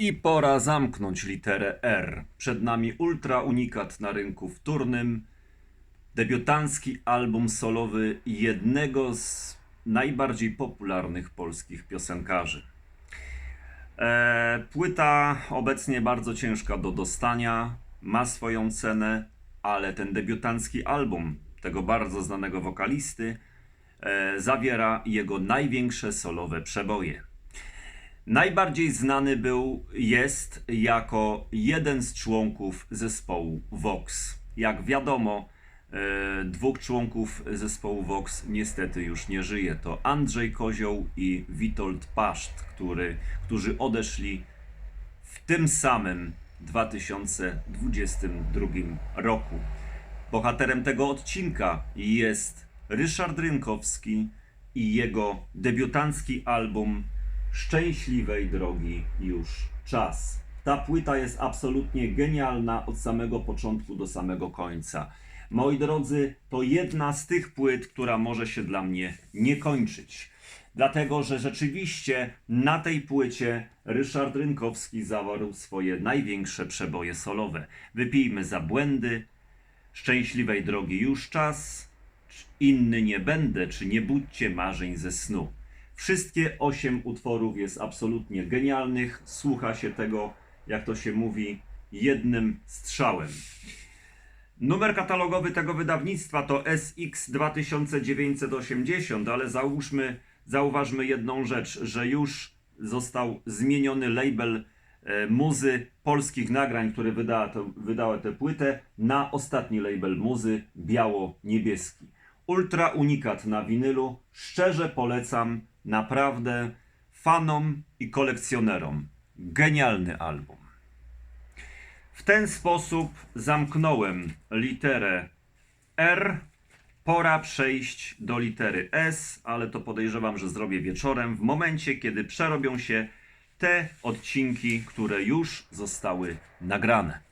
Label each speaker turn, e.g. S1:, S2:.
S1: I pora zamknąć literę R. Przed nami ultra unikat na rynku wtórnym. Debiutancki album solowy jednego z najbardziej popularnych polskich piosenkarzy. E, płyta obecnie bardzo ciężka do dostania, ma swoją cenę, ale ten debiutancki album tego bardzo znanego wokalisty e, zawiera jego największe solowe przeboje. Najbardziej znany był, jest jako jeden z członków zespołu Vox. Jak wiadomo, e, dwóch członków zespołu Vox niestety już nie żyje. To Andrzej Kozioł i Witold Paszt, który, którzy odeszli w tym samym 2022 roku. Bohaterem tego odcinka jest Ryszard Rynkowski i jego debiutancki album Szczęśliwej drogi już czas. Ta płyta jest absolutnie genialna od samego początku do samego końca. Moi drodzy, to jedna z tych płyt, która może się dla mnie nie kończyć. Dlatego, że rzeczywiście na tej płycie Ryszard Rynkowski zawarł swoje największe przeboje solowe. Wypijmy za błędy, Szczęśliwej drogi już czas, inny nie będę, czy nie budźcie marzeń ze snu. Wszystkie osiem utworów jest absolutnie genialnych. Słucha się tego, jak to się mówi, jednym strzałem. Numer katalogowy tego wydawnictwa to SX 2980, ale załóżmy, zauważmy jedną rzecz, że już został zmieniony label e, muzy polskich nagrań, które wydała, to, wydała tę płytę, na ostatni label muzy biało-niebieski. Ultra unikat na winylu. Szczerze polecam naprawdę fanom i kolekcjonerom. Genialny album. W ten sposób zamknąłem literę R. Pora przejść do litery S, ale to podejrzewam, że zrobię wieczorem, w momencie, kiedy przerobią się te odcinki, które już zostały nagrane.